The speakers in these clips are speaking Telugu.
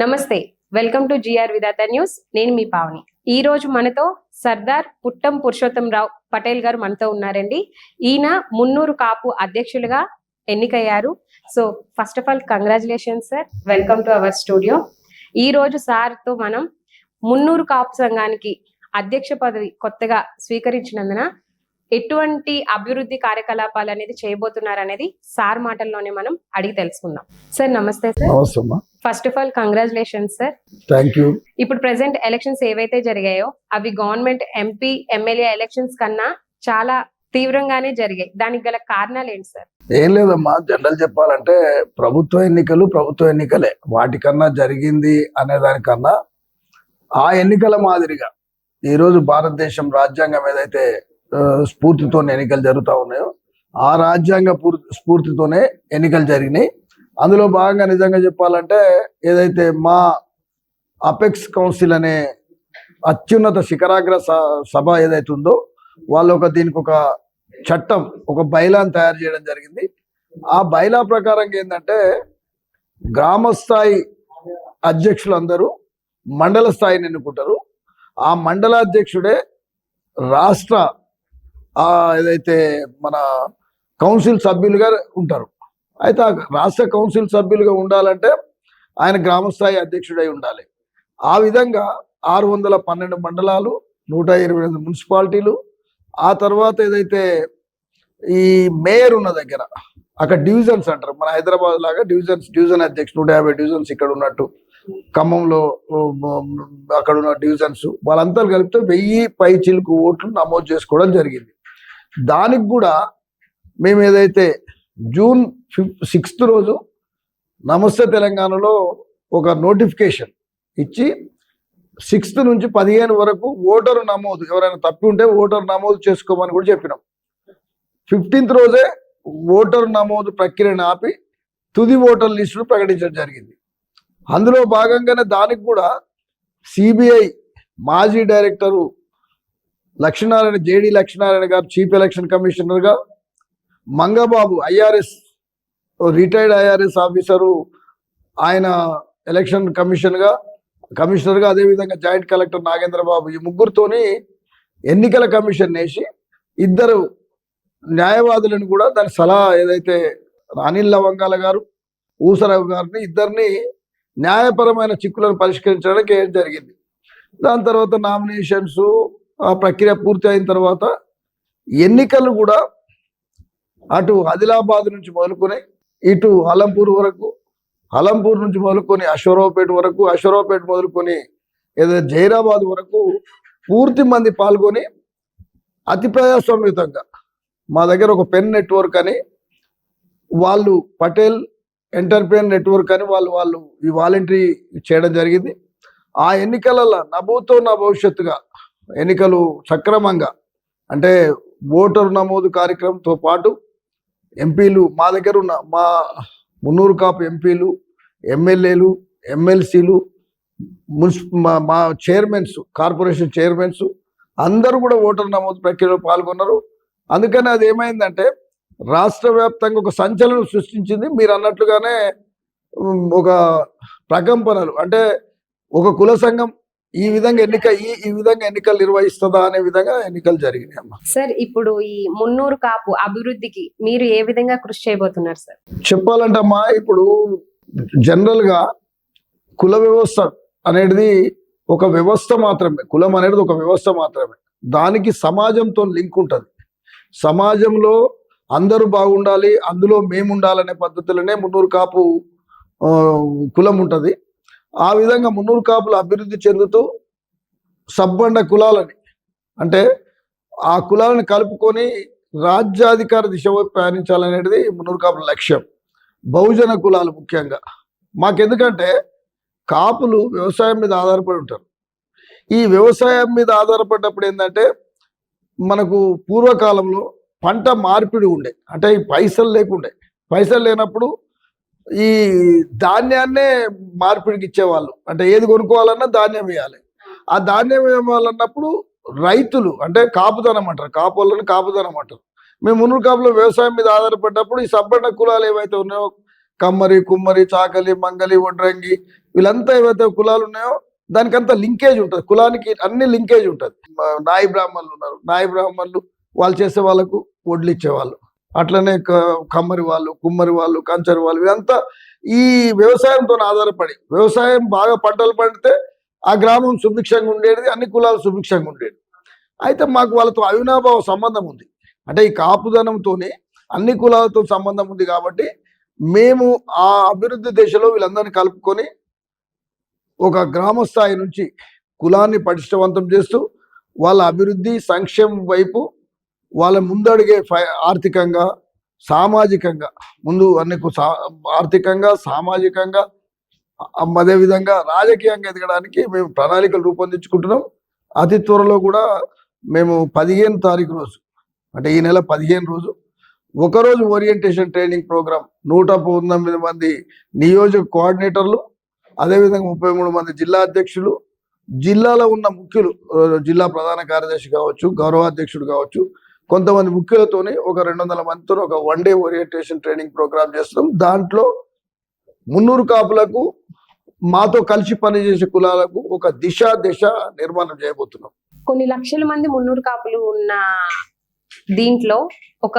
నమస్తే welcome to GR Vidhata news. నేను మీ పావని. ఈ రోజు మనతో సర్దార్ పుట్టం పురుషోత్తం రావు పటేల్ గారు మనతో ఉన్నారండి. ఈయన మున్నూరు కాపు అధ్యక్షులుగా ఎన్నికయ్యారు. So first of all congratulations sir welcome to our studio ఈ రోజు సార్తో మనం మున్నూరు కాపు సంఘానికి అధ్యక్ష పదవి కొత్తగా స్వీకరించినందున ఎటువంటి అభివృద్ధి కార్యకలాపాలు అనేది చేయబోతున్నారు అనేది సార్ మాటల్లోనే మనం అడిగి తెలుసుకుందాం. సార్ నమస్తే sir. First of all congratulations sir thank you ఇప్పుడు ప్రెసెంట్ ఎలక్షన్స్ ఏవైతే జరిగాయో అవి గవర్నమెంట్ ఎంపీ ఎమ్మెల్యే ఎలక్షన్స్ కన్నా చాలా తీవ్రంగానే జరిగాయి. దానికి గల కారణాలు ఏంటి సార్ ఏం లేదమ్మా. జనరల్ చెప్పాలంటే ప్రభుత్వ ఎన్నికలు ప్రభుత్వ ఎన్నికలే. వాటికన్నా జరిగింది అనే దానికన్నా ఆ ఎన్నికల మాదిరిగా ఈరోజు భారతదేశం రాజ్యాంగం ఏదైతే స్ఫూర్తితో ఎన్నికలు జరుగుతూ ఉన్నాయో ఆ రాజ్యాంగ స్ఫూర్తితోనే ఎన్నికలు జరిగినాయి. అందులో భాగంగా నిజంగా చెప్పాలంటే ఏదైతే మా అపెక్స్ కౌన్సిల్ అనే అత్యున్నత శిఖరాగ్ర స- సభ ఏదైతే ఉందో వాళ్ళు ఒక దీనికి ఒక చట్టం ఒక బైలాను తయారు చేయడం జరిగింది. ఆ బైలా ప్రకారం ఏంటంటే గ్రామ స్థాయి అధ్యక్షులందరూ మండల స్థాయిని ఎన్నుకుంటారు. ఆ మండల అధ్యక్షుడే రాష్ట్ర ఏదైతే మన కౌన్సిల్ సభ్యులుగా ఉంటారు. అయితే ఆ రాష్ట్ర కౌన్సిల్ సభ్యులుగా ఉండాలంటే ఆయన గ్రామ స్థాయి అధ్యక్షుడై ఉండాలి. ఆ విధంగా ఆరు వందల పన్నెండు మండలాలు నూట ఇరవై ఐదు మున్సిపాలిటీలు ఆ తర్వాత ఏదైతే ఈ మేయర్ ఉన్న దగ్గర అక్కడ డివిజన్స్ అంటారు మన హైదరాబాద్ లాగా డివిజన్స్ డివిజన్ అధ్యక్షుడు నూట యాభై డివిజన్స్ ఇక్కడ ఉన్నట్టు ఖమ్మంలో అక్కడ ఉన్న డివిజన్స్ వాళ్ళంతా కలిపితే వెయ్యి పై చిలుకు ఓట్లు నమోదు చేసుకోవడం జరిగింది. దానికి కూడా మేము ఏదైతే జూన్ ఫిఫ్ సిక్స్త్ రోజు నమస్తే తెలంగాణలో ఒక నోటిఫికేషన్ ఇచ్చి సిక్స్త్ నుంచి పదిహేను వరకు ఓటరు నమోదు ఎవరైనా తప్పి ఉంటే ఓటరు నమోదు చేసుకోమని కూడా చెప్పినాం. ఫిఫ్టీన్త్ రోజే ఓటరు నమోదు ప్రక్రియను ఆపి తుది ఓటర్ లిస్టును ప్రకటించడం జరిగింది. అందులో భాగంగానే దానికి కూడా సిబిఐ మాజీ డైరెక్టరు లక్ష్మీనారాయణ జేడి లక్ష్మీనారాయణ గారు చీఫ్ ఎలక్షన్ కమిషనర్గా Mangababu IRS retired IRS officer ఆయన ఎలక్షన్ కమిషన్గా కమిషనర్గా అదేవిధంగా జాయింట్ కలెక్టర్ నాగేంద్ర బాబు ఈ ముగ్గురుతోని ఎన్నికల కమిషన్ వేసి ఇద్దరు న్యాయవాదులను కూడా దాని సలహా ఏదైతే అనిల్ లవంగాల గారు ఊసరావు గారిని ఇద్దరిని న్యాయపరమైన చిక్కులను పరిష్కరించడానికి ఏం జరిగింది? దాని తర్వాత నామినేషన్స్ ఆ ప్రక్రియ పూర్తి అయిన తర్వాత ఎన్నికలు కూడా అటు ఆదిలాబాద్ నుంచి మొదలుకొని ఇటు అలంపూర్ వరకు అలంపూర్ నుంచి మొదలుకొని అశ్వరావుపేట వరకు అశ్వరావుపేట మొదలుకొని ఏదైనా జైరాబాద్ వరకు పూర్తి మంది పాల్గొని అతి ప్రజాస్వామ్యుతంగా మా దగ్గర ఒక పెన్ నెట్వర్క్ అని వాళ్ళు పటేల్ ఎంటర్ప్రైన్ నెట్వర్క్ అని వాళ్ళు వాళ్ళు ఈ వాలంటరీ చేయడం జరిగింది. ఆ ఎన్నికలలో నభూతో నా భవిష్యత్తుగా ఎన్నికలు సక్రమంగా అంటే ఓటరు నమోదు కార్యక్రమంతో పాటు ఎంపీలు మా దగ్గర ఉన్న మా మున్నూరు కాపు ఎంపీలు ఎమ్మెల్యేలు ఎమ్మెల్సీలు మున్సి మా మా చైర్మన్స్ కార్పొరేషన్ చైర్మన్స్ అందరూ కూడా ఓటర్ నమోదు ప్రక్రియలో పాల్గొన్నారు. అందుకని అది ఏమైందంటే రాష్ట్ర వ్యాప్తంగా ఒక సంచలనం సృష్టించింది. మీరు అన్నట్లుగానే ఒక ప్రకంపనలు అంటే ఒక కుల సంఘం ఈ విధంగా ఎన్నిక ఈ ఈ విధంగా ఎన్నికలు నిర్వహిస్తుందా అనే విధంగా ఎన్నికలు జరిగినాయి అమ్మా. సార్ ఇప్పుడు ఈ మున్నూరు కాపు అభివృద్ధికి మీరు ఏ విధంగా కృషి చేయబోతున్నారు సార్? చెప్పాలంటే అమ్మా ఇప్పుడు జనరల్గా కుల వ్యవస్థ అనేది ఒక వ్యవస్థ మాత్రమే. కులం అనేది ఒక వ్యవస్థ మాత్రమే. దానికి సమాజంతో లింక్ ఉంటుంది. సమాజంలో అందరూ బాగుండాలి అందులో మేము ఉండాలనే పద్ధతిలోనే మున్నూరు కాపు కులం ఉంటుంది. ఆ విధంగా మున్నూరు కాపులు అభివృద్ధి చెందుతూ సబ్బండ కులాలని అంటే ఆ కులాలను కలుపుకొని రాజ్యాధికార దిశ ప్రయాణించాలనేది మున్నూరు కాపుల లక్ష్యం. బహుజన కులాలు ముఖ్యంగా. మాకెందుకంటే కాపులు వ్యవసాయం మీద ఆధారపడి ఉంటారు. ఈ వ్యవసాయం మీద ఆధారపడ్డప్పుడు ఏంటంటే మనకు పూర్వకాలంలో పంట మార్పిడి ఉండే అంటే ఈ పైసలు లేకుండే. పైసలు లేనప్పుడు ఈ ధాన్యాన్నే మార్పిడికి ఇచ్చేవాళ్ళు. అంటే ఏది కొనుక్కోవాలన్నా ధాన్యం వేయాలి ఆ ధాన్యం వేయాలన్నప్పుడు రైతులు అంటే కాపుదనం అంటారు. కాపులను కాపుదనం అంటారు. మేము మునుగు కాపులో వ్యవసాయం మీద ఆధారపడ్డప్పుడు ఈ సబ్బండ కులాలు ఏవైతే ఉన్నాయో కమ్మరి కుమ్మరి చాకలి మంగలి వడ్రంగి వీళ్ళంతా ఏవైతే కులాలు ఉన్నాయో దానికంతా లింకేజ్ ఉంటుంది. కులానికి అన్ని లింకేజ్ ఉంటుంది. నాయి బ్రాహ్మణులు ఉన్నారు. నాయి బ్రాహ్మణులు వాళ్ళు చేసే వాళ్ళకు వడ్లు ఇచ్చేవాళ్ళు. అట్లనే కమ్మరి వాళ్ళు కుమ్మరి వాళ్ళు కంచరి వాళ్ళు ఇదంతా ఈ వ్యవసాయంతో ఆధారపడి వ్యవసాయం బాగా పంటలు పండితే ఆ గ్రామం సుభిక్షంగా ఉండేది అన్ని కులాలు సుభిక్షంగా ఉండేది. అయితే మాకు వాళ్ళతో అవినాభావ సంబంధం ఉంది. అంటే ఈ కాపుదనంతోనే అన్ని కులాలతో సంబంధం ఉంది కాబట్టి మేము ఆ అభివృద్ధి దిశలో వీళ్ళందరినీ కలుపుకొని ఒక గ్రామ స్థాయి నుంచి కులాన్ని పటిష్టవంతం చేస్తూ వాళ్ళ అభివృద్ధి సంక్షేమం వైపు వాళ్ళ ముందడిగే ఆర్థికంగా సామాజికంగా ముందు అన్ని సా- ఆర్థికంగా సామాజికంగా అదేవిధంగా రాజకీయంగా ఎదగడానికి మేము ప్రణాళికలు రూపొందించుకుంటున్నాం. అతి త్వరలో కూడా మేము పదిహేను తారీఖు రోజు అంటే ఈ నెల పదిహేను రోజు ఒకరోజు ఓరియంటేషన్ ట్రైనింగ్ ప్రోగ్రామ్ నూట పంతొమ్మిది మంది నియోజక కోఆర్డినేటర్లు అదేవిధంగా ముప్పై మూడు మంది జిల్లా అధ్యక్షులు జిల్లాలో ఉన్న ముఖ్యులు జిల్లా ప్రధాన కార్యదర్శి కావచ్చు గౌరవాధ్యక్షుడు కావచ్చు కొంతమంది ముఖ్యులతోని ఒక రెండు వందల మందితో ఒక one day orientation training program చేస్తున్నాం దాంట్లో మున్నూరు కాపులకు మాతో కలిసి పనిచేసే కులాలకు ఒక దిశ దిశ నిర్మాణం చేయబోతున్నాం. కొన్ని లక్షల మంది మున్నూరు కాపులు ఉన్న దీంట్లో ఒక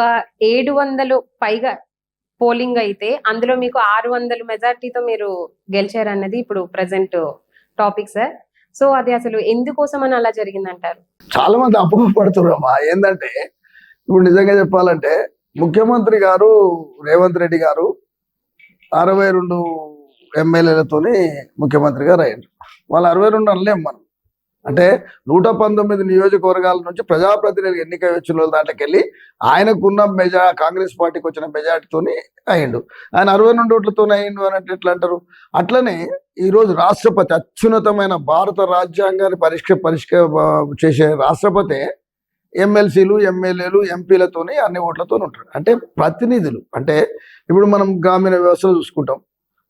ఏడు వందలు పైగా పోలింగ్ అయితే అందులో మీకు ఆరు వందల మెజార్టీతో మీరు గెలిచారన్నది ఇప్పుడు ప్రజెంట్ టాపిక్ సార్. సో అది అసలు ఎందుకోసం అని అలా జరిగిందంటారు? చాలా మంది అపోహపడుతున్నారు అమ్మా. ఏంటంటే ఇప్పుడు నిజంగా చెప్పాలంటే ముఖ్యమంత్రి గారు రేవంత్ రెడ్డి గారు అరవై రెండు ఎమ్మెల్యేలతోని ముఖ్యమంత్రి గారు అయ్యారు. వాళ్ళు అరవై రెండు అనలేం మనం. అంటే నూట పంతొమ్మిది నియోజకవర్గాల నుంచి ప్రజాప్రతినిధులు ఎన్నిక వచ్చిన వాళ్ళ దాంట్లోకి వెళ్ళి ఆయనకున్న మెజా కాంగ్రెస్ పార్టీకి వచ్చిన మెజార్టీతోని అయ్యిండు. ఆయన అరవై రెండు ఓట్లతోనే అయ్యిండు అని అంటే ఎట్లా అంటారు? అట్లనే ఈరోజు రాష్ట్రపతి అత్యున్నతమైన భారత రాజ్యాంగాన్ని పరిష్క పరిష్క చేసే రాష్ట్రపతి ఎమ్మెల్సీలు ఎమ్మెల్యేలు ఎంపీలతోని అన్ని ఓట్లతో ఉంటారు. అంటే ప్రతినిధులు. అంటే ఇప్పుడు మనం గ్రామీణ వ్యవస్థలో చూసుకుంటాం.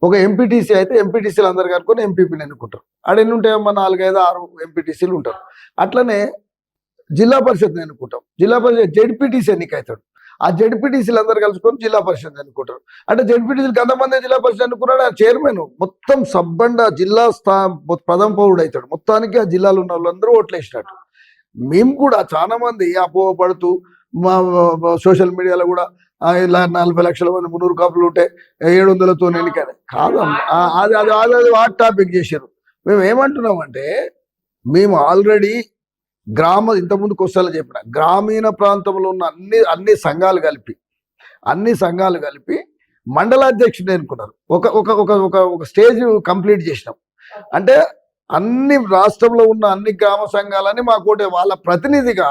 ఒక ఎంపీటీసీ అయితే ఎంపీటీసీలు అందరు కనుక్కొని ఎంపీపీని ఎన్నుకుంటారు. ఆడ ఎన్ని ఉంటాయమ్మా నాలుగైదు ఆరు ఎంపీటీసీలు ఉంటారు. అట్లనే జిల్లా పరిషత్ ఎన్నుకుంటాం. జిల్లా పరిషత్ జెడ్పీటీసీ ఎన్నికవుతాడు ఆ జెడ్పీటీసీలు అందరు కలుసుకొని జిల్లా పరిషత్ ఎన్నుకుంటారు. అంటే జెడ్పీటీసీలు కొంతమంది జిల్లా పరిషత్ ఎన్నుకున్నాడు ఆ చైర్మన్. మొత్తం సబ్బండ జిల్లా స్థా ప్రథమ పౌరుడు అవుతాడు మొత్తానికి ఆ జిల్లాలో ఉన్న వాళ్ళందరూ ఓట్లు వేసినట్టు మేము కూడా చాలా మంది అపోహపడుతూ మా సోషల్ మీడియాలో కూడా ఇలా నలభై లక్షల మంది మున్నూరు కాపులు ఉంటే ఏడు వందలతో ఎన్నికని. కాదమ్మా అది అది అది హాట్ టాపిక్ చేశారు. మేము ఏమంటున్నామంటే మేము ఆల్రెడీ గ్రామ ఇంతకుముందు కొస్తాలో చెప్పిన గ్రామీణ ప్రాంతంలో ఉన్న అన్ని అన్ని సంఘాలు కలిపి అన్ని సంఘాలు కలిపి మండలాధ్యక్షుడు ఎన్నుకున్నారు. ఒక ఒక ఒక ఒక స్టేజ్ కంప్లీట్ చేసినాం. అంటే అన్ని రాష్ట్రంలో ఉన్న అన్ని గ్రామ సంఘాలని మాకోటి వాళ్ళ ప్రతినిధిగా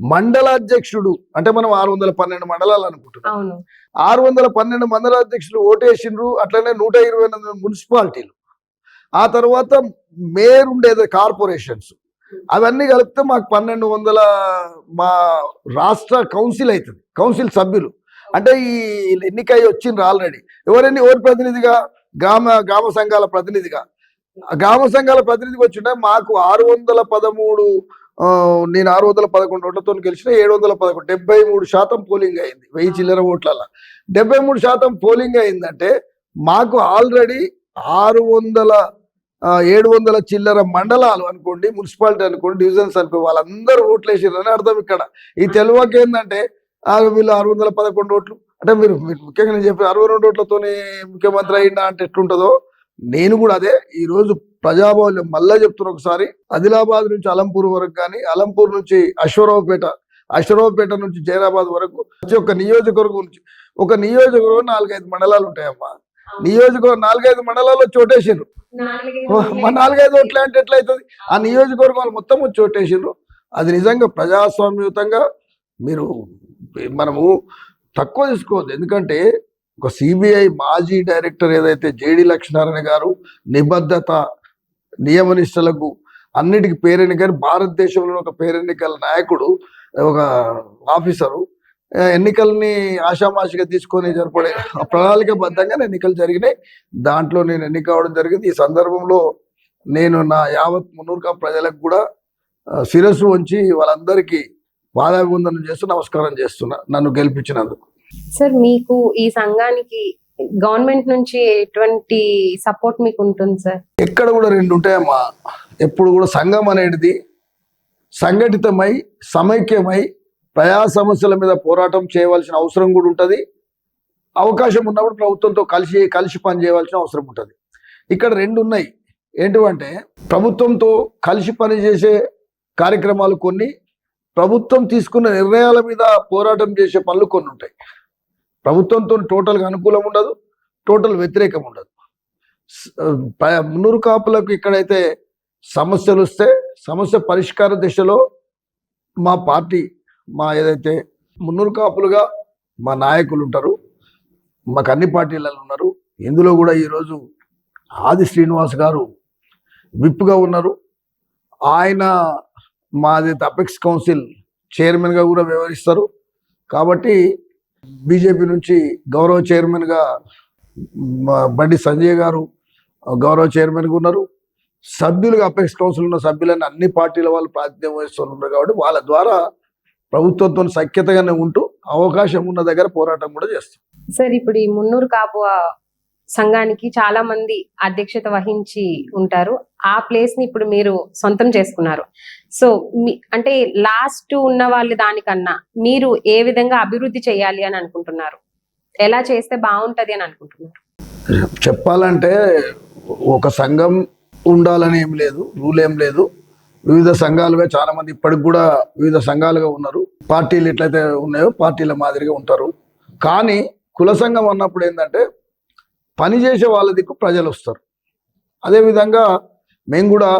మండలాధ్యక్షుడు అంటే మనం ఆరు వందల పన్నెండు మండలాలు అనుకుంటున్నాం. ఆరు వందల పన్నెండు మండలాధ్యక్షులు ఓటేసిండ్రు అట్లనే నూట ఇరవై ఎనిమిది మున్సిపాలిటీలు. ఆ తర్వాత మేయర్ ఉండేది కార్పొరేషన్స్. అవన్నీ కలిపితే మాకు పన్నెండు వందల మా రాష్ట్ర కౌన్సిల్ అవుతుంది కౌన్సిల్ సభ్యులు. అంటే ఈ ఎన్నికై వచ్చిండ్రు ఆల్రెడీ. ఎవరైనా ఎవరి ప్రతినిధిగా? గ్రామ గ్రామ సంఘాల ప్రతినిధిగా. గ్రామ సంఘాల ప్రతినిధికి వచ్చిండే మాకు ఆరు వందల పదమూడు నేను ఆరు వందల పదకొండు ఓట్లతో గెలిచిన ఏడు వందల పదకొండు డెబ్బై మూడు శాతం పోలింగ్ అయింది వెయ్యి చిల్లర ఓట్లలో. డెబ్బై మూడు శాతం పోలింగ్ అయిందంటే మాకు ఆల్రెడీ ఆరు వందల ఏడు వందల చిల్లర మండలాలు అనుకోండి మున్సిపాలిటీ అనుకోండి డివిజన్స్ అనుకోండి వాళ్ళందరూ ఓట్లు వేసారని అర్థం ఇక్కడ. ఈ తెలుగుకి ఏంటంటే వీళ్ళు ఆరు వందల పదకొండు ఓట్లు అంటే మీరు మీరు ముఖ్యంగా నేను చెప్పి అరవై రెండు ఓట్లతోనే ముఖ్యమంత్రి అయిందా అంటే ఎట్లుంటుందో నేను కూడా అదే ఈ రోజు ప్రజాబాహుల్యం మళ్ళా చెప్తున్నా ఒకసారి. ఆదిలాబాద్ నుంచి అలంపూర్ వరకు కానీ అలంపూర్ నుంచి అశ్వరావుపేట అశ్వరావుపేట నుంచి జైరాబాద్ వరకు ప్రతి ఒక్క నియోజకవర్గం నుంచి ఒక నియోజకవర్గం నాలుగైదు మండలాలు ఉంటాయమ్మా. నియోజకవర్గం నాలుగైదు మండలాల్లో చోటేసిండ్రు. మా నాలుగైదు ఓట్లు అంటే ఎట్లయితుంది? ఆ నియోజకవర్గాలు మొత్తం చోటేసిండ్రు. అది నిజంగా ప్రజాస్వామ్యయుతంగా మీరు మనము తక్కువ తీసుకోవద్దు. ఎందుకంటే ఒక సిబిఐ మాజీ డైరెక్టర్ ఏదైతే జేడి లక్ష్మీనారాయణ గారు నిబద్ధత నియమనిష్టలకు అన్నిటికీ పేరెన్నికని భారతదేశంలో ఒక పేరెన్నికల నాయకుడు ఒక ఆఫీసరు ఎన్నికల్ని ఆషామాషిగా తీసుకొని జరపడే ప్రణాళికబద్ధంగా ఎన్నికలు జరిగినాయి. దాంట్లో నేను ఎన్నిక అవడం జరిగింది. ఈ సందర్భంలో నేను నా యావత్ మునూర్క ప్రజలకు కూడా శిరస్సు ఉంచి వాళ్ళందరికీ పాదాభివందనం చేస్తూ నమస్కారం చేస్తున్నా. నన్ను గెలిపించినందుకు. సార్ మీకు ఈ సంఘానికి గవర్నమెంట్ నుంచి ఎటువంటి సపోర్ట్ మీకు ఉంటుంది సార్ ఎక్కడ కూడా రెండు ఉంటాయమ్మా ఎప్పుడు కూడా సంఘం అనేది సంఘటితమై సమైక్యమై ప్రజా సమస్యల మీద పోరాటం చేయవలసిన అవసరం కూడా ఉంటుంది. అవకాశం ఉన్నప్పుడు ప్రభుత్వంతో కలిసి కలిసి పని చేయవలసిన అవసరం ఉంటుంది. ఇక్కడ రెండు ఉన్నాయి. ఏంటివంటే ప్రభుత్వంతో కలిసి పనిచేసే కార్యక్రమాలు కొన్ని ప్రభుత్వం తీసుకున్న నిర్ణయాల మీద పోరాటం చేసే పనులు కొన్ని ఉంటాయి. ప్రభుత్వంతో టోటల్గా అనుకూలం ఉండదు టోటల్ వ్యతిరేకం ఉండదు. మున్నూరు కాపులకు ఇక్కడైతే సమస్యలు వస్తే సమస్య పరిష్కార దిశలో మా పార్టీ మా ఏదైతే మున్నూరు కాపులుగా మా నాయకులు ఉంటారు మాకు అన్ని పార్టీలలో ఉన్నారు ఇందులో కూడా ఈరోజు ఆది శ్రీనివాస్ గారు విప్గా ఉన్నారు. ఆయన మాది అపెక్స్ కౌన్సిల్ చైర్మన్గా కూడా వ్యవహరిస్తారు. కాబట్టి బీజేపీ నుంచి గౌరవ చైర్మన్గా బండి సంజయ్ గారు గౌరవ చైర్మన్గా ఉన్నారు. సభ్యులుగా అపెక్స్ కౌన్సిల్ ఉన్న సభ్యులని అన్ని పార్టీల వాళ్ళు ప్రాతినిధ్యం వహిస్తున్నారు కాబట్టి వాళ్ళ ద్వారా ప్రభుత్వంతో సఖ్యతగానే ఉంటూ అవకాశం ఉన్న దగ్గర పోరాటం కూడా చేస్తాం. సార్ ఇప్పుడు ఈ మున్నూరు కాపు సంఘానికి చాలా మంది అధ్యక్షత వహించి ఉంటారు. ఆ ప్లేస్ని ఇప్పుడు మీరు సొంతం చేసుకున్నారు. సో మీ అంటే లాస్ట్ ఉన్న వాళ్ళు దానికన్నా మీరు ఏ విధంగా అభివృద్ధి చేయాలి అని అనుకుంటున్నారు? ఎలా చేస్తే బాగుంటది అని అనుకుంటున్నారు? చెప్పాలంటే ఒక సంఘం ఉండాలని ఏం లేదు రూల్ ఏం లేదు. వివిధ సంఘాలుగా చాలా మంది ఇప్పటికి కూడా వివిధ సంఘాలుగా ఉన్నారు. పార్టీలు ఎట్లయితే ఉన్నాయో పార్టీల మాదిరిగా ఉంటారు. కానీ కుల సంఘం అన్నప్పుడు ఏంటంటే పని చేసే వాళ్ళ దిక్కు ప్రజలు వస్తారు. అదేవిధంగా మేము కూడా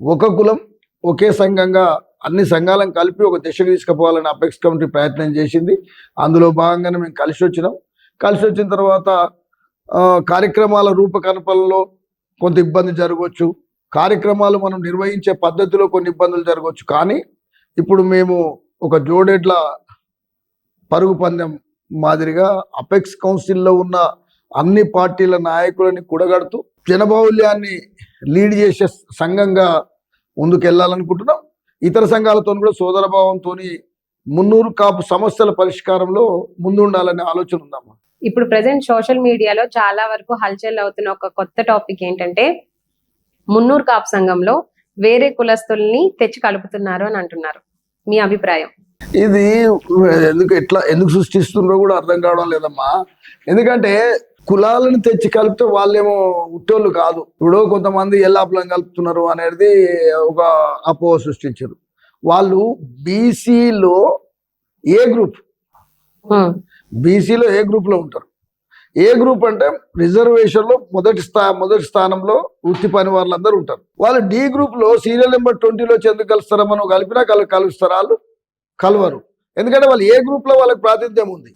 ఒక కులం ఒకే సంఘంగా అన్ని సంఘాలను కలిపి ఒక దిశకు తీసుకుపోవాలని అపెక్స్ కమిటీ ప్రయత్నం చేసింది. అందులో భాగంగానే మేము కలిసి వచ్చినాం. కలిసి వచ్చిన తర్వాత కార్యక్రమాల రూపకల్పనలో కొంత ఇబ్బంది జరగవచ్చు. కార్యక్రమాలు మనం నిర్వహించే పద్ధతిలో కొన్ని ఇబ్బందులు జరగవచ్చు. కానీ ఇప్పుడు మేము ఒక జోడేట్ల పరుగు పందెం మాదిరిగా అపెక్స్ కౌన్సిల్లో ఉన్న అన్ని పార్టీల నాయకులని కూడగడుతూ జనబాహుల్యాన్ని లీడ్ చేసే సంఘంగా ముందుకు వెళ్ళాలనుకుంటున్నాం ఇతర సంఘాలతో కూడా సోదరభావంతో మున్నూరు కాపు సమస్యల పరిష్కారంలో ముందుండాలనే ఆలోచన ఉందమ్మా. ఇప్పుడు ప్రజెంట్ సోషల్ మీడియాలో చాలా వరకు హల్చల్ అవుతున్న ఒక కొత్త టాపిక్ ఏంటంటే మున్నూరు కాపు సంఘంలో వేరే కులస్తుల్ని తెచ్చి కలుపుతున్నారు అని అంటున్నారు. మీ అభిప్రాయం? ఇది ఎందుకు ఎట్లా ఎందుకు సృష్టిస్తుండ్రో కూడా అర్థం కావడం లేదమ్మా. ఎందుకంటే కులాలను తెచ్చి కలిపితే వాళ్ళేమో ఉట్టోళ్ళు కాదు. ఇప్పుడు కొంతమంది ఎల్లాపులం కలుపుతున్నారు అనేది ఒక అపోహ సృష్టించారు. వాళ్ళు బీసీలో ఏ గ్రూప్. బీసీలో ఏ గ్రూప్లో ఉంటారు? ఏ గ్రూప్ అంటే రిజర్వేషన్లో మొదటి స్థా మొదటి స్థానంలో వృత్తి పని వాళ్ళందరూ ఉంటారు. వాళ్ళు డి గ్రూప్లో సీరియల్ నెంబర్ ట్వంటీలో ఎందుకు కలుస్తారా మనం కలిపినా కలు కలుస్తారా వాళ్ళు కలవరు. ఎందుకంటే వాళ్ళు ఏ గ్రూప్లో వాళ్ళకి ప్రాతినిధ్యం ఉంది?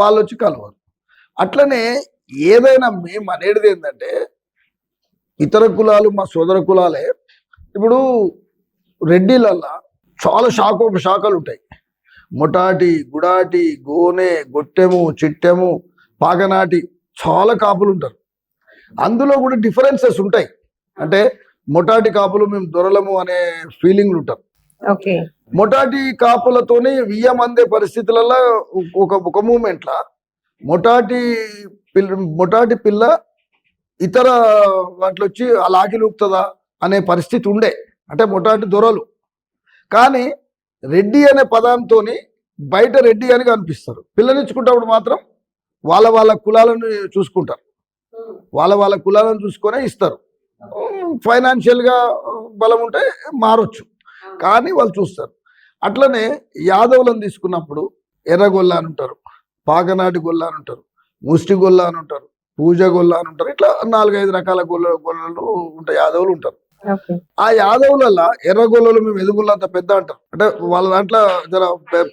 వాళ్ళు వచ్చి కలవరు. అట్లనే ఏదైనా మేము అనేది ఏంటంటే ఇతర కులాలు మా సోదర కులాలే ఇప్పుడు రెడ్డిలల్లా చాలా శాఖ శాఖలు ఉంటాయి. ముటాటి గుడాటి గోనె గొట్టెము చిట్టెము పాగనాటి చాలా కాపులు ఉంటారు. అందులో కూడా డిఫరెన్సెస్ ఉంటాయి. అంటే మొటాటి కాపులు మేము దొరలము అనే ఫీలింగ్లు ఉంటారు. మొటాటి కాపులతోని వియ్యం అందే పరిస్థితులలో ఒక ఒక మూమెంట్లా మొటాటి పిల్ల మొటాటి పిల్ల ఇతర వాటిలో వచ్చి అలా ఆకి లూపుతుందా అనే పరిస్థితి ఉండే. అంటే మొటాటి దొరలు. కానీ రెడ్డి అనే పదంతో బయట రెడ్డి అని కనిపిస్తారు. పిల్లనిచ్చుకుంటప్పుడు మాత్రం వాళ్ళ వాళ్ళ కులాలను చూసుకుంటారు. వాళ్ళ వాళ్ళ కులాలను చూసుకొనే ఇస్తారు. ఫైనాన్షియల్గా బలం ఉంటే మారొచ్చు. కానీ వాళ్ళు చూస్తారు. అట్లనే యాదవులను తీసుకున్నప్పుడు ఎర్రగొల్ల అని ఉంటారు పాకనాటి గొల్ల అని ఉంటారు. ముష్టి గొల్ల అని ఉంటారు పూజ గొల్ల అని ఉంటారు ఇట్లా నాలుగైదు రకాల గొల్ల గొల్లలు ఉంటాయి యాదవులు ఉంటారు. ఆ యాదవులలో ఎర్రగొల్లలు మేము ఎదుగుళ్ళు అంత పెద్ద అంటారు అంటే వాళ్ళ దాంట్లో జర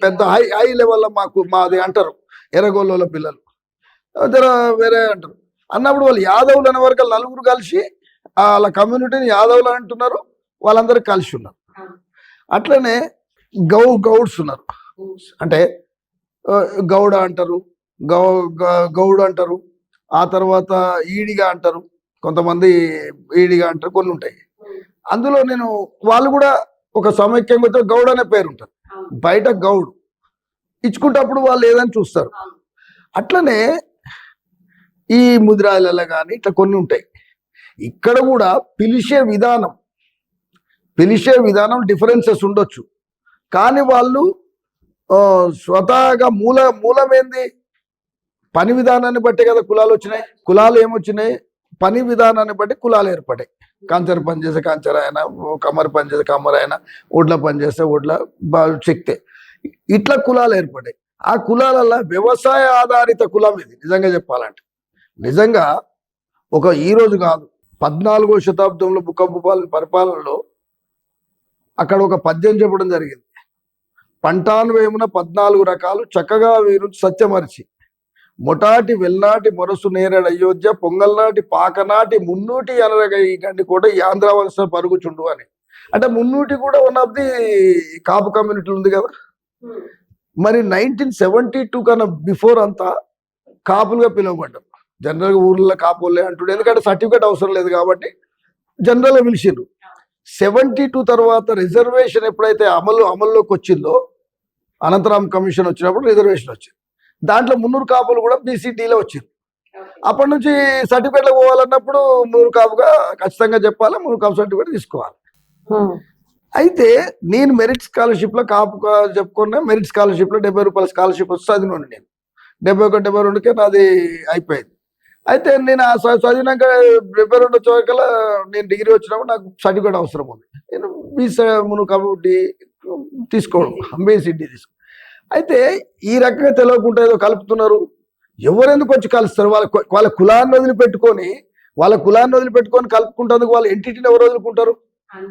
పెద్ద హై హై లెవెల్లో మాకు మాది అంటారు ఎర్రగొల్లల పిల్లలు. జర వేరే అంటారు. అన్నప్పుడు వాళ్ళు యాదవులు అనే వరకు నలుగురు కలిసి వాళ్ళ కమ్యూనిటీని యాదవులు అంటున్నారు వాళ్ళందరూ కలిసి ఉన్నారు. అట్లనే గౌ గౌడ్స్ ఉన్నారు. అంటే గౌడ అంటారు గౌ గ- గౌడ్ అంటారు. ఆ తర్వాత ఈడిగా అంటారు. కొంతమంది ఈడిగా అంటారు. కొన్ని ఉంటాయి. అందులో నేను వాళ్ళు కూడా ఒక సమైక్యంగా గౌడ్ అనే పేరు ఉంటుంది బయట గౌడ్. ఇచ్చుకుంటప్పుడు వాళ్ళు ఏదని చూస్తారు. అట్లనే ఈ ముదిరాలలో కానీ ఇట్లా కొన్ని ఉంటాయి. ఇక్కడ కూడా పిలిచే విధానం పిలిచే విధానం డిఫరెన్సెస్ ఉండొచ్చు. కానీ వాళ్ళు స్వతహాగా మూల మూలం ఏంది? పని విధానాన్ని బట్టే కదా కులాలు వచ్చినాయి. కులాలు ఏమొచ్చినాయి? పని విధానాన్ని బట్టి కులాలు ఏర్పడాయి కంచర పని చేసే కంచర అయినా కమ్మరి పని చేసే కమ్మర అయినా ఒడ్ల పని చేస్తే ఒడ్ల చెక్తే. ఇట్లా కులాలు ఏర్పడాయి ఆ కులాలల్లో వ్యవసాయ ఆధారిత కులం ఇది. నిజంగా చెప్పాలంటే. నిజంగా ఒక ఈ రోజు కాదు పద్నాలుగో శతాబ్దంలో బుక్కబుపాల పరిపాలనలో అక్కడ ఒక పద్యం చెప్పడం జరిగింది. పంటాను వేమున పద్నాలుగు రకాలు చక్కగా వీరు సత్యమరిచి మొటాటి వెల్నాటి మొరసు నేరడు అయోధ్య పొంగల్నాటి పాకనాటి మున్నూటి అనరగ ఈ కూడా ఈ ఆంధ్ర వలస పరుగుచుండు అని. అంటే మున్నూటి కూడా one of the Kapu community ఉంది కదా? మరి నైన్టీన్ సెవెంటీ టూ కన్నా బిఫోర్ అంతా కాపులుగా పిలువబడ్డాం. జనరల్గా ఊర్లో కాపులే అంటుండే. ఎందుకంటే సర్టిఫికేట్ అవసరం లేదు కాబట్టి జనరల్గా పిలిచిండ్రు. సెవెంటీ టూ తర్వాత రిజర్వేషన్ ఎప్పుడైతే అమలు అమల్లోకి వచ్చిందో అనంతరాం కమిషన్ వచ్చినప్పుడు రిజర్వేషన్ వచ్చింది. దాంట్లో మున్నూరు కాపులు కూడా బీసీటీలో వచ్చింది అప్పటి నుంచి సర్టిఫికేట్లు పోవాలన్నప్పుడు మున్నూరు కాపుగా ఖచ్చితంగా చెప్పాలి మున్నూరు కాపు సర్టిఫికేట్ తీసుకోవాలి. అయితే నేను మెరిట్ స్కాలర్షిప్లో కాపు చెప్పుకున్నా మెరిట్ స్కాలర్షిప్లో డెబ్బై రూపాయల స్కాలర్షిప్ వస్తే చదివినాను నేను. డెబ్బై ఒకటి డెబ్బై రెండుకే నాది అయిపోయింది. అయితే నేను ఆ చదివినాక డెబ్బై రెండు వచ్చేకల్లా నేను డిగ్రీ వచ్చినప్పుడు నాకు సర్టిఫికేట్ అవసరం ఉంది. నేను బీసీ మును కాబట్టి తీసుకోవడం బీసీడీ తీసుకో. అయితే ఈ రకంగా తెలియకుండా ఏదో కలుపుతున్నారు. ఎవరెందుకు వచ్చి కలుస్తారు? వాళ్ళ వాళ్ళ కులాన్ని వదిలిపెట్టుకొని వాళ్ళ కులాన్ని వదిలిపెట్టుకొని కలుపుకుంటేందుకు వాళ్ళ ఎంటిటీని ఎవరు వదులుకుంటారు?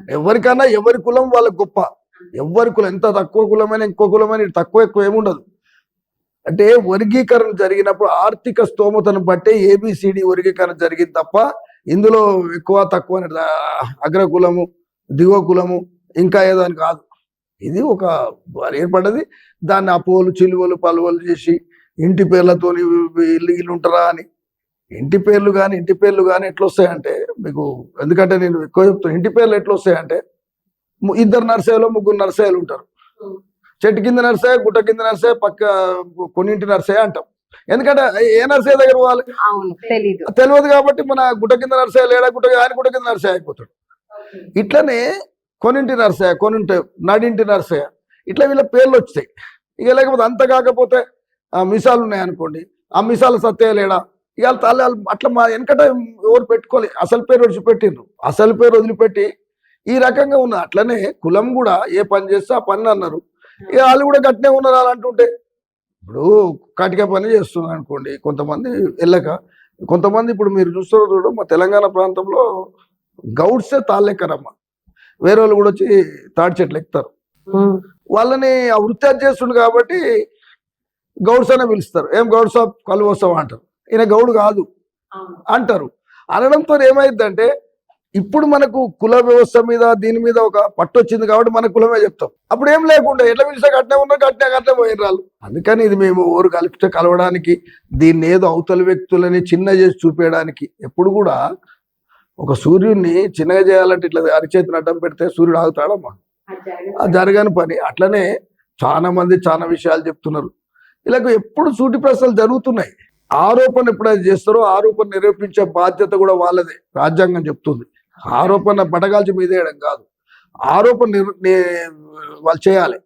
ఎవరికన్నా ఎవరి కులం వాళ్ళ గొప్ప. ఎవరి కులం ఎంత తక్కువ కులమైన ఇంకో కులమైన తక్కువ ఎక్కువ ఏముండదు అంటే వర్గీకరణ జరిగినప్పుడు ఆర్థిక స్తోమతను బట్టే ఏబిసిడి వర్గీకరణ జరిగింది తప్ప ఇందులో ఎక్కువ తక్కువ అనేది, ఆ, అగ్ర కులము దిగువ కులము ఇంకా ఏదో అని కాదు. ఇది ఒక ఏర్పడ్డది. దాన్ని అపోలు చిలువలు పలువలు చేసి ఇంటి పేర్లతోని ఇల్లు ఇల్లు ఉంటారా అని. ఇంటి పేర్లు కానీ ఇంటి పేర్లు కానీ ఎట్లా వస్తాయంటే మీకు ఎందుకంటే నేను ఎక్కువ చెప్తాను ఇంటి పేర్లు ఎట్లా వస్తాయంటే ఇద్దరు నర్సయ్యలో ముగ్గురు నర్సయ్యలు ఉంటారు. చెట్టు కింద నర్సయ్య గుట్ట కింద నర్సయ్య పక్క కొన్నింటి నర్సయ్య అంటాం. ఎందుకంటే ఏ నర్సయ్య దగ్గర పోవాలి? తెలియదు కాబట్టి మన గుట్ట కింద నర్సయ్య లేడా గుట్ట ఆయన గుట్ట కింద నర్సయ్య అయిపోతాడు. ఇట్లనే కొన్నింటి నర్సయ్య కొన్నింటి నడింటి నర్సయ్య. ఇట్లా వీళ్ళ పేర్లు వచ్చాయి. ఇక లేకపోతే అంత కాకపోతే ఆ మిసాలు ఉన్నాయి అనుకోండి. ఆ మిసాలు సత్య లేడా? ఇక తల్లి వాళ్ళు అట్లా మా వెనకట ఎవరు పెట్టుకోలే. అసలు పేరు వదిలిపెట్టిండ్రు అసలు పేరు వదిలిపెట్టి ఈ రకంగా ఉన్న అట్లనే కులం కూడా ఏ పని చేస్తే ఆ పని అన్నారు. ఇక వాళ్ళు కూడా గట్టినే ఉన్నారు అలా అంటుంటే. ఇప్పుడు కాటిక పని చేస్తున్నారు అనుకోండి. కొంతమంది వెళ్ళక కొంతమంది ఇప్పుడు మీరు చూస్తారు చూడు మా తెలంగాణ ప్రాంతంలో గౌడ్సే తాళ్ళెక్కరమ్మ. వేరే వాళ్ళు కూడా వచ్చి తాడి చెట్లు ఎక్కుతారు. వాళ్ళని ఆ వృత్తి చేస్తుండు కాబట్టి గౌడ్స్ అనే పిలుస్తారు. ఏం గౌడ్ సాబ్ వస్తావా అంటారు. ఈయన గౌడు కాదు అంటారు. అనడంతో ఏమైందంటే ఇప్పుడు మనకు కుల వ్యవస్థ మీద దీని మీద ఒక పట్టు వచ్చింది కాబట్టి మన కులమే చెప్తాం. అప్పుడు ఏం లేకుండా ఎట్లా పిలిస్తే కట్నే ఉన్నారు కట్నే కట్నే పోయిన రాళ్ళు అందుకని ఇది మేము ఊరు కలిపితే కలవడానికి దీన్ని ఏదో అవతల వ్యక్తులని చిన్న చేసి చూపేయడానికి ఎప్పుడు కూడా ఒక సూర్యుడిని చిన్నగా చేయాలంటే ఇట్లా అరిచేతిని అడ్డం పెడితే సూర్యుడు ఆగుతాడమ్మా. అది జరగని పని. అట్లనే చాలా మంది చాలా విషయాలు చెప్తున్నారు. ఇలాగ ఎప్పుడు సూటి ప్రశ్నలు జరుగుతున్నాయి. ఆరోపణ ఎప్పుడైతే చేస్తారో ఆరోపణ నిరూపించే బాధ్యత కూడా వాళ్ళదే. రాజ్యాంగం చెప్తుంది. ఆరోపణ బడగాల్చి మీదేయడం కాదు. ఆరోపణ వాళ్ళు చేయాలి.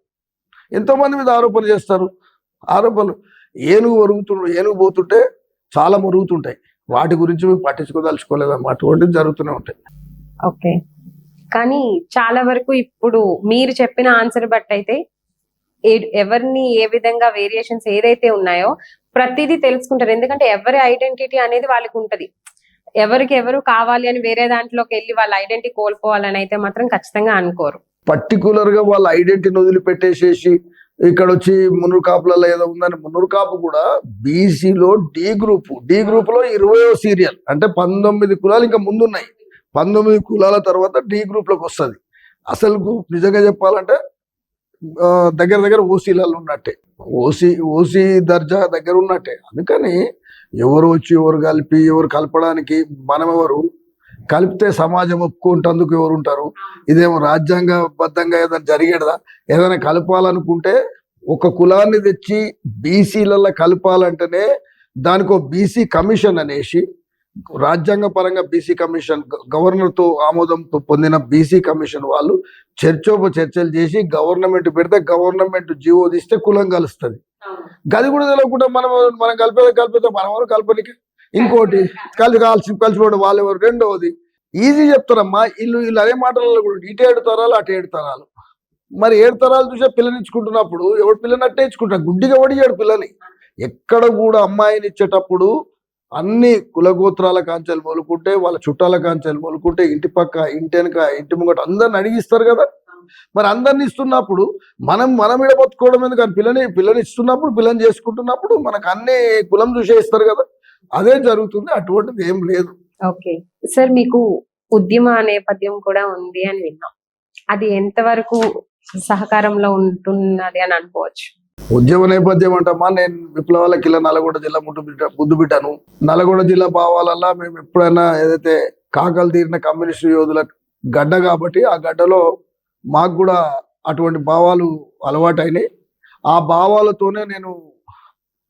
ఎంతోమంది మీద ఆరోపణ చేస్తారు. ఆరోపణలు ఏనుగు ఒరుగుతుంటే ఏనుగు పోతుంటే చాలా మురుగుతుంటాయి. వాటి గురించి మేము పట్టించుకోదలుచుకోలేదమ్మా అటువంటివి జరుగుతూనే ఉంటాయి. ఓకే. కానీ చాలా వరకు ఇప్పుడు మీరు చెప్పిన ఆన్సర్ బట్టి అయితే ఎవరిని ఏ విధంగా వేరియేషన్స్ ఏదైతే ఉన్నాయో ప్రతిదీ తెలుసుకుంటారు. ఎందుకంటే ఎవరి ఐడెంటిటీ అనేది వాళ్ళకి ఉంటది. ఎవరికి ఎవరు కావాలి అని వేరే దాంట్లోకి వెళ్ళి వాళ్ళ ఐడెంటిటీ కోల్పోవాలని అయితే మాత్రం ఖచ్చితంగా అనుకోరు. పర్టికులర్గా వాళ్ళ ఐడెంటిటీని వదిలిపెట్టేసేసి ఇక్కడ వచ్చి మున్నూరు కాపులలో ఏదో ఉందని మున్నూరు కాపు కూడా బీసీలో డి గ్రూప్. డి గ్రూప్లో ఇరవయో సీరియల్. అంటే పంతొమ్మిది కులాలు ఇంకా ముందున్నాయి. పంతొమ్మిది కులాల తర్వాత డి గ్రూప్లోకి వస్తుంది. అసలు గ్రూప్ నిజంగా చెప్పాలంటే దగ్గర దగ్గర ఓసీలలో ఉన్నట్టే. ఓసీ ఓసీ దర్జా దగ్గర ఉన్నట్టే. అందుకని ఎవరు వచ్చి ఎవరు కలిపి ఎవరు కలపడానికి మనం ఎవరు కలిపితే సమాజం ఒప్పుకుంటందుకు ఎవరు ఉంటారు? ఇదేమో రాజ్యాంగబద్ధంగా ఏదైనా జరిగేదా? ఏదైనా కలపాలనుకుంటే ఒక కులాన్ని తెచ్చి బీసీలలో కలపాలంటేనే దానికి ఒక బీసీ కమిషన్ అనేసి రాజ్యాంగ పరంగా బీసీ కమిషన్ గవర్నర్తో ఆమోదం పొందిన బీసీ కమిషన్ వాళ్ళు చర్చోప చర్చలు చేసి గవర్నమెంట్ పెడితే గవర్నమెంట్ జీవో తీస్తే కులం కలుస్తుంది. గది కూడా తెలియకుండా మనం మనం కలిపేది కలిపితే మనం ఎవరు కలపనికి? ఇంకోటి కలిసి కాల్సి కలిసిపోవడం వాళ్ళు ఎవరు? రెండవది ఈజీ చెప్తారమ్మా. వీళ్ళు వీళ్ళు అదే మాటలలో కూడా ఇటు ఏడు తరాలు అటు ఏడు తరాలు. మరి ఏడు తరాలు చూసే పిల్లనిచ్చుకుంటున్నప్పుడు ఎవడు పిల్లని అట్టే ఇచ్చుకుంటారు గుడ్డిగా ఒడిగాడు పిల్లని. ఎక్కడ కూడా అమ్మాయిని ఇచ్చేటప్పుడు అన్ని కులగోత్రాల కాంచెలు మొలుకుంటే వాళ్ళ చుట్టాల కాంచెలు మొలుకుంటే ఇంటి పక్క ఇంటి వెనక ఇంటి ముంగట అందరిని అడిగిస్తారు కదా? మరి అందరిని ఇస్తున్నప్పుడు మనం మనం బతుకోవడం ఎందుకు పిల్లని పిల్లని ఇస్తున్నప్పుడు పిల్లని చేసుకుంటున్నప్పుడు మనకు అన్ని కులం చూసే ఇస్తారు కదా? అదే జరుగుతుంది అటువంటిది ఏం లేదు. ఓకే. సార్ మీకు ఉద్యమ నేపథ్యం కూడా ఉంది అని విన్నాం. అది ఎంతవరకు సహకారంలో ఉంటున్నది అని అనుకోవచ్చు? ఉద్యమ నేపథ్యం అంటమ్మా నేను విప్లవాల కిల్ల నల్గొండ జిల్లా ముట్టు బిడ్డ ముద్దు బిడ్డను. నల్గొండ జిల్లా భావాలల్లా మేము ఎప్పుడైనా ఏదైతే కాకలు తీరిన కమ్యూనిస్టు యోధుల గడ్డ కాబట్టి ఆ గడ్డలో మాకు కూడా అటువంటి భావాలు అలవాటైనాయి. ఆ భావాలతోనే నేను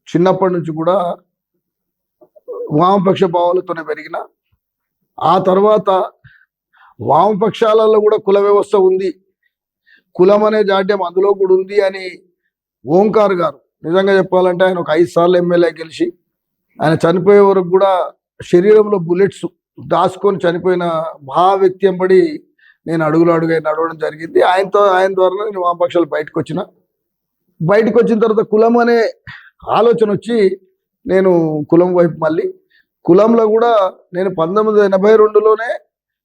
చిన్నప్పటి నుంచి కూడా వామపక్ష భావాలతోనే పెరిగిన ఆ తర్వాత వామపక్షాలలో కూడా కుల వ్యవస్థ ఉంది. కులం అనే జాడ్యం అందులో కూడా ఉంది అని ఓంకార్ గారు నిజంగా చెప్పాలంటే ఆయన ఒక ఐదు సార్లు ఎమ్మెల్యే గెలిచి ఆయన చనిపోయే వరకు కూడా శరీరంలో బుల్లెట్స్ దాచుకొని చనిపోయిన మహా పడి నేను అడుగులు అడుగై నడవడం జరిగింది. ఆయనతో ఆయన ద్వారా నేను వామపక్షాలు బయటకు వచ్చిన. బయటకు వచ్చిన తర్వాత కులం అనే ఆలోచన వచ్చి నేను కులం వైపు మళ్ళీ. కులంలో కూడా నేను పంతొమ్మిది వందల ఎనభై రెండులోనే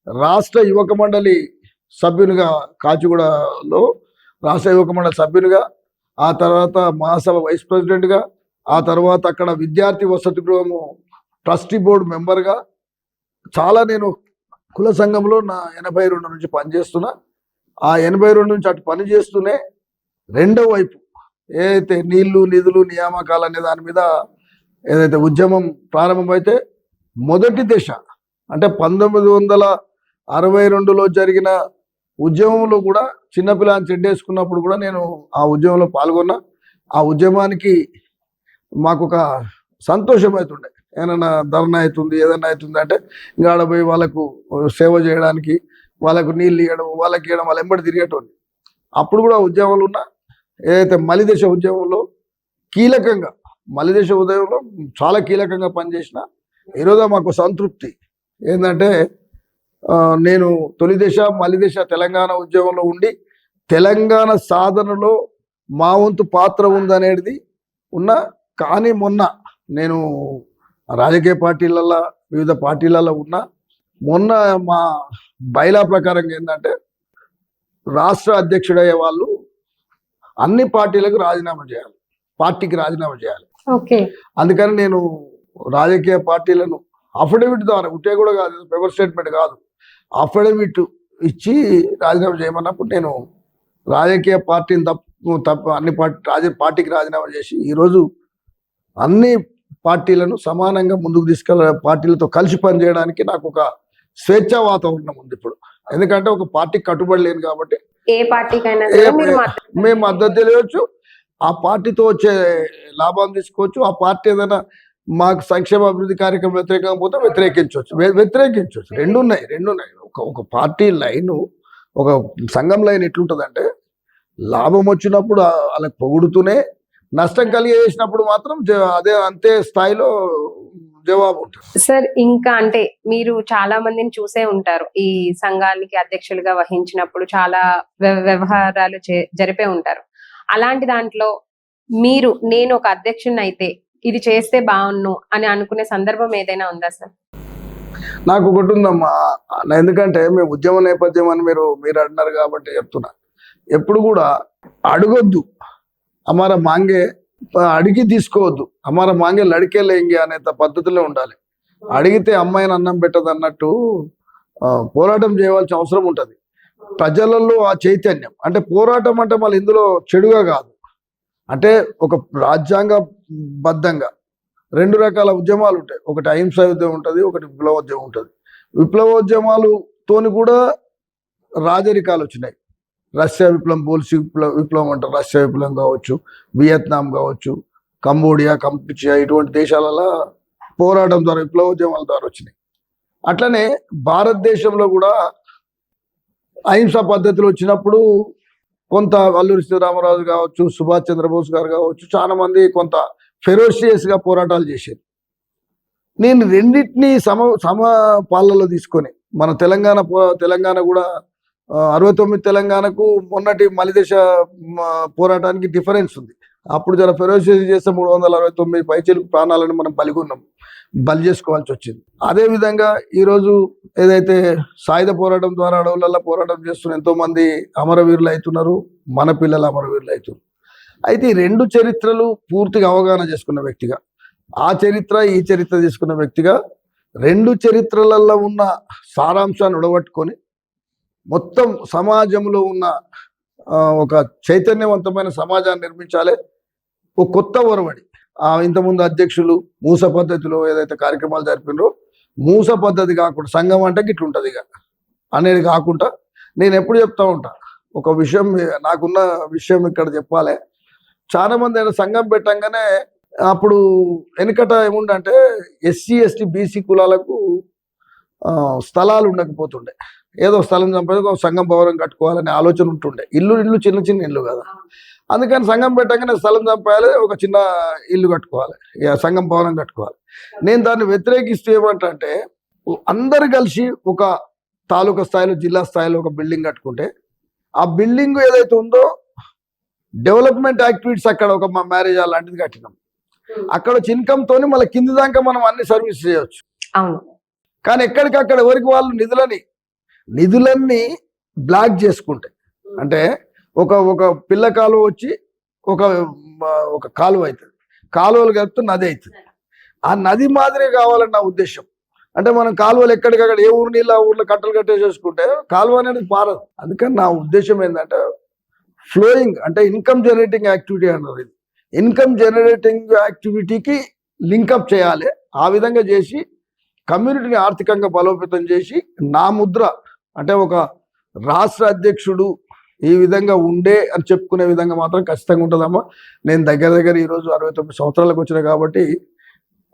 రాష్ట్ర యువక మండలి సభ్యునిగా కాచిగూడలో రాష్ట్ర యువక మండలి సభ్యునిగా ఆ తర్వాత మహాసభ వైస్ ప్రెసిడెంట్గా ఆ తర్వాత అక్కడ విద్యార్థి వసతి గృహము ట్రస్టీ బోర్డు మెంబర్గా చాలా నేను కుల సంఘంలో నా ఎనభై రెండు నుంచి పనిచేస్తున్నా. ఆ ఎనభై రెండు నుంచి అటు పని చేస్తూనే రెండో వైపు ఏదైతే నీళ్ళు నిధులు నియామకాలు అనే దాని మీద ఏదైతే ఉద్యమం ప్రారంభమైతే మొదటి దశ అంటే పంతొమ్మిది వందల అరవై రెండులో జరిగిన ఉద్యమంలో కూడా చిన్నపిల్లని చెడ్డేసుకున్నప్పుడు కూడా నేను ఆ ఉద్యమంలో పాల్గొన్నా. ఆ ఉద్యమానికి మాకు ఒక సంతోషం అవుతుండే. ఏదైనా ధర్నా అవుతుంది ఏదైనా అవుతుంది అంటే ఇంకా పోయి వాళ్ళకు సేవ చేయడానికి వాళ్ళకు నీళ్ళు ఇవ్వడం వాళ్ళకి ఇవ్వడం వాళ్ళ ఎంబడి తిరిగేటోండి అప్పుడు కూడా ఉద్యమంలో ఉన్న. ఏదైతే మలిదశ ఉద్యమంలో కీలకంగా మలిదశ ఉదయంలో చాలా కీలకంగా పనిచేసిన ఈరోజు మాకు సంతృప్తి. ఏంటంటే నేను తొలి దశ తెలంగాణ ఉద్యమంలో ఉండి తెలంగాణ సాధనలో మా వంతు పాత్ర ఉందనేది ఉన్న కానీ మొన్న నేను రాజకీయ పార్టీలలో వివిధ పార్టీలలో ఉన్నా మొన్న మా బైలా ప్రకారంగా ఏంటంటే రాష్ట్ర అధ్యక్షుడయ్యే వాళ్ళు అన్ని పార్టీలకు రాజీనామా చేయాలి. పార్టీకి రాజీనామా చేయాలి. అందుకని నేను రాజకీయ పార్టీలను అఫిడవిట్ ద్వారా ఉంటే కూడా కాదు పేపర్ స్టేట్మెంట్ కాదు అఫిడవిట్ ఇచ్చి రాజీనామా చేయమన్నప్పుడు నేను రాజకీయ పార్టీని తప్పు తప్ప అన్ని పార్టీ రాజ పార్టీకి రాజీనామా చేసి ఈరోజు అన్ని పార్టీలను సమానంగా ముందుకు తీసుకెళ్ళ పార్టీలతో కలిసి పనిచేయడానికి నాకు ఒక స్వేచ్ఛా వాతావరణం ఉంది ఇప్పుడు. ఎందుకంటే ఒక పార్టీకి కట్టుబడి లేను కాబట్టి ఏ పార్టీకైనా మేము మద్దతు తెలియవచ్చు ఆ పార్టీతో వచ్చే లాభం తీసుకోవచ్చు. ఆ పార్టీ ఏదైనా మాకు సంక్షేమ అభివృద్ధి కార్యక్రమం వ్యతిరేకంగా పోతే వ్యతిరేకించవచ్చు. వ్యతిరేకించవచ్చు. రెండు ఉన్నాయి రెండు ఉన్నాయి ఒక ఒక పార్టీ లైన్ ఒక సంఘం లైన్ ఎట్లుంటుందంటే లాభం వచ్చినప్పుడు వాళ్ళకి పొగుడుతూనే నష్టం కలిగేసినప్పుడు మాత్రం అదే అంతే స్థాయిలో జవాబు ఉంటుంది. సార్ ఇంకా అంటే మీరు చాలా మందిని చూసే ఉంటారు. ఈ సంఘానికి అధ్యక్షులుగా వహించినప్పుడు చాలా వ్యవహారాలు చే- జరిపే ఉంటారు. అలాంటి దాంట్లో మీరు నేను ఒక అధ్యక్షుని అయితే ఇది చేస్తే బాగున్ను అని అనుకునే సందర్భం ఏదైనా ఉందా సార్? నాకు ఒకటి ఉందమ్మా. ఎందుకంటే మేము ఉద్యమ నేపథ్యం అని మీరు మీరు అంటున్నారు కాబట్టి చెప్తున్నా. ఎప్పుడు కూడా అడగొద్దు. అమార మాంగే అడిగి తీసుకోవద్దు. అమార మాంగే లడికే లేంగే అనే పద్ధతిలో ఉండాలి. అడిగితే అమ్మాయిని అన్నం పెట్టదు అన్నట్టు పోరాటం చేయవలసిన అవసరం ఉంటుంది. ప్రజలలో ఆ చైతన్యం. అంటే పోరాటం అంటే మళ్ళీ ఇందులో చెడుగా కాదు. అంటే ఒక రాజ్యాంగ బద్ధంగా రెండు రకాల ఉద్యమాలు ఉంటాయి. ఒకటి అహింస ఉద్యమం ఉంటుంది ఒకటి విప్లవోద్యమం ఉంటుంది. విప్లవోద్యమాలతోని కూడా రాజరికాలు వచ్చినాయి. రష్యా విప్లవం బోల్సి విప్లవం విప్లవం అంటారు. రష్యా విప్లవం కావచ్చు వియత్నాం కావచ్చు కంబోడియా కంపిచియా ఇటువంటి దేశాలలో పోరాటం ద్వారా విప్లవోద్యమాల ద్వారా వచ్చినాయి. అట్లనే భారతదేశంలో కూడా అహింస పద్ధతులు వచ్చినప్పుడు కొంత అల్లూరి సీతారామరాజు కావచ్చు సుభాష్ చంద్రబోస్ గారు కావచ్చు చాలా మంది కొంత ఫెరోషియస్గా పోరాటాలు చేశారు. నేను రెండింటిని సమ సమ పాలనలో తీసుకొని మన తెలంగాణ తెలంగాణ కూడా అరవై తొమ్మిది తెలంగాణకు మొన్నటి మలిదేశ పోరాటానికి డిఫరెన్స్ ఉంది. అప్పుడు చాలా ఫెరోసి చేస్తే మూడు వందల అరవై తొమ్మిది పైచీలకు ప్రాణాలను మనం బలిగొన్నాం బలి చేసుకోవాల్సి వచ్చింది. అదే విధంగా ఈరోజు ఏదైతే సాయుధ పోరాటం ద్వారా అడవులలో పోరాటం చేస్తున్న ఎంతో మంది అమరవీరులు అవుతున్నారు. మన పిల్లలు అమరవీరులు అవుతున్నారు. అయితే ఈ రెండు చరిత్రలు పూర్తిగా అవగాహన చేసుకున్న వ్యక్తిగా ఆ చరిత్ర ఈ చరిత్ర తీసుకున్న వ్యక్తిగా రెండు చరిత్రలలో ఉన్న సారాంశాన్ని ఉడగట్టుకొని మొత్తం సమాజంలో ఉన్న ఆ, ఒక చైతన్యవంతమైన సమాజాన్ని నిర్మించాలి. ఒక కొత్త ఒరవడి ఆ ఇంతకుముందు అధ్యక్షులు మూస పద్ధతిలో ఏదైతే కార్యక్రమాలు జరిపినో మూస పద్ధతి కాకుండా సంఘం అంటే గిట్ల ఉంటుంది ఇక. అనేది కాకుండా నేను ఎప్పుడు చెప్తా ఉంటా. ఒక విషయం నాకున్న విషయం ఇక్కడ చెప్పాలి. చాలా మంది ఆయన సంఘం పెట్టంగానే అప్పుడు వెనుకట ఏముండంటే ఎస్సీ ఎస్టీ బీసీ కులాలకు ఆ, స్థలాలు ఉండకపోతుండే. ఏదో స్థలం చంపేది ఒక సంఘం భవనం కట్టుకోవాలనే ఆలోచన ఉంటుండే. ఇల్లు ఇల్లు చిన్న చిన్న ఇల్లు కదా. అందుకని సంఘం పెట్టగానే స్థలం చంపేయాలి ఒక చిన్న ఇల్లు కట్టుకోవాలి. ఇక సంఘం భవనం కట్టుకోవాలి. నేను దాన్ని వ్యతిరేకిస్తూ ఏమంటే అందరు కలిసి ఒక తాలూకా స్థాయిలో జిల్లా స్థాయిలో ఒక బిల్డింగ్ కట్టుకుంటే ఆ బిల్డింగ్ ఏదైతే ఉందో డెవలప్మెంట్ యాక్టివిటీస్ అక్కడ ఒక మా మ్యారేజ్ అలాంటిది కట్టినాం. అక్కడ తోని మళ్ళీ కింది దాకా మనం అన్ని సర్వీస్ అవును. కానీ ఎక్కడికక్కడ ఎవరికి వాళ్ళు నిధులని నిధులన్నీ బ్లాక్ చేసుకుంటే అంటే ఒక ఒక పిల్ల కాలువ వచ్చి ఒక ఒక కాలువ అవుతుంది. కాలువలు కలిపితే నది అవుతుంది. ఆ నది మాదిరి కావాలని నా ఉద్దేశం. అంటే మనం కాలువలు ఎక్కడికక్కడ ఏ ఊరు నీళ్ళు ఆ ఊర్లో కట్టలు కట్టేసేసుకుంటే కాలువ అనేది పారదు. అందుకని నా ఉద్దేశం ఏంటంటే ఫ్లోయింగ్ అంటే ఇన్కమ్ జనరేటింగ్ యాక్టివిటీ అన్నారు ఇది. ఇన్కమ్ జనరేటింగ్ యాక్టివిటీకి లింకప్ చేయాలి. ఆ విధంగా చేసి కమ్యూనిటీని ఆర్థికంగా బలోపేతం చేసి నా ముద్ర అంటే ఒక రాష్ట్ర అధ్యక్షుడు ఈ విధంగా ఉండే అని చెప్పుకునే విధంగా మాత్రం ఖచ్చితంగా ఉంటుందమ్మా. నేను దగ్గర దగ్గర ఈరోజు అరవై తొమ్మిది సంవత్సరాలకు వచ్చిన కాబట్టి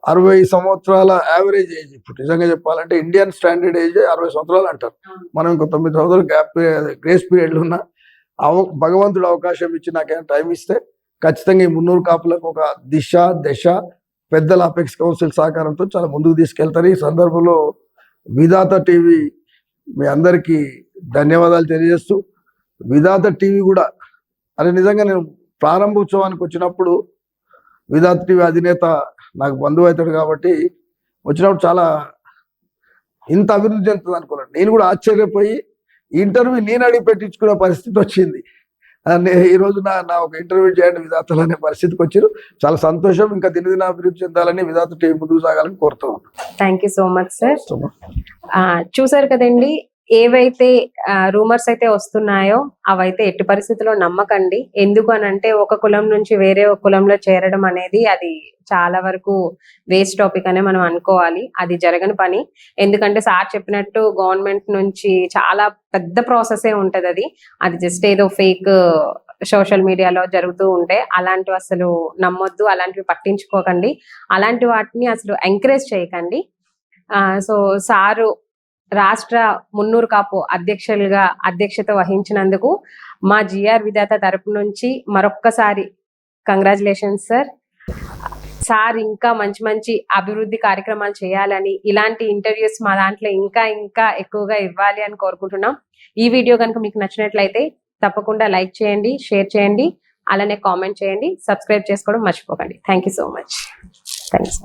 అరవై సంవత్సరాల యావరేజ్ ఏజ్ ఇప్పుడు నిజంగా చెప్పాలంటే ఇండియన్ స్టాండర్డ్ ఏజ్ అరవై సంవత్సరాలు అంటారు. మనం ఇంకో తొమ్మిది సంవత్సరాలు గ్యాప్ గ్రేస్ పీరియడ్లు ఉన్న అవ భగవంతుడు అవకాశం ఇచ్చి నాకేమైనా టైం ఇస్తే ఖచ్చితంగా ఈ మున్నూరు కాపులకు ఒక దిశ దశ పెద్దల అపెక్స్ కౌన్సిల్ సహకారంతో చాలా ముందుకు తీసుకెళ్తారు. ఈ సందర్భంలో విధాత టీవీ మీ అందరికీ ధన్యవాదాలు తెలియజేస్తూ విధాత టీవీ కూడా అది నిజంగా నేను ప్రారంభోత్సవానికి వచ్చినప్పుడు విధాత టీవీ అధినేత నాకు బంధువు అవుతాడు కాబట్టి వచ్చినప్పుడు చాలా ఇంత అభివృద్ధి చెందుతుంది అనుకున్నాను. నేను కూడా ఆశ్చర్యపోయి ఇంటర్వ్యూ నేను అడిగి పెట్టించుకునే పరిస్థితి వచ్చింది. ఆ, నే- ఈ రోజు నా ఒక ఇంటర్వ్యూ చేయండి విధాతలు అనే పరిస్థితికి వచ్చారు. చాలా సంతోషం. ఇంకా దినదిన అభివృద్ధి చెందాలని విధాత టీవీ ముందుకు సాగాలని కోరుతూ ఉన్నాను thank you so much sir చూసారు కదండి ఏవైతే రూమర్స్ అయితే వస్తున్నాయో అవైతే ఎట్టి పరిస్థితుల్లో నమ్మకండి. ఎందుకు అని అంటే ఒక కులం నుంచి వేరే ఒక కులంలో చేరడం అనేది అది చాలా వరకు వేస్ట్ టాపిక్ అనే మనం అనుకోవాలి. అది జరగని పని. ఎందుకంటే సార్ చెప్పినట్టు గవర్నమెంట్ నుంచి చాలా పెద్ద ప్రాసెసే ఉంటది అది అది జస్ట్ ఏదో ఫేక్ సోషల్ మీడియాలో జరుగుతూ ఉంటే అలాంటివి అసలు నమ్మొద్దు. అలాంటివి పట్టించుకోకండి. అలాంటి వాటిని అసలు ఎంకరేజ్ చేయకండి. ఆ సో సారు రాష్ట్ర మున్నూరు కాపు అధ్యక్షులుగా అధ్యక్షత వహించినందుకు మా జిఆర్ విధాత తరపు నుంచి మరొక్కసారి కంగ్రాచులేషన్స్ సార్. సార్ ఇంకా మంచి మంచి అభివృద్ధి కార్యక్రమాలు చేయాలని ఇలాంటి ఇంటర్వ్యూస్ మా దాంట్లో ఇంకా ఇంకా ఎక్కువగా ఇవ్వాలి అని కోరుకుంటున్నాం. ఈ వీడియో కనుక మీకు నచ్చినట్లయితే తప్పకుండా లైక్ చేయండి షేర్ చేయండి అలానే కామెంట్ చేయండి సబ్స్క్రైబ్ చేసుకోవడం మర్చిపోకండి. Thank you so much. Thanks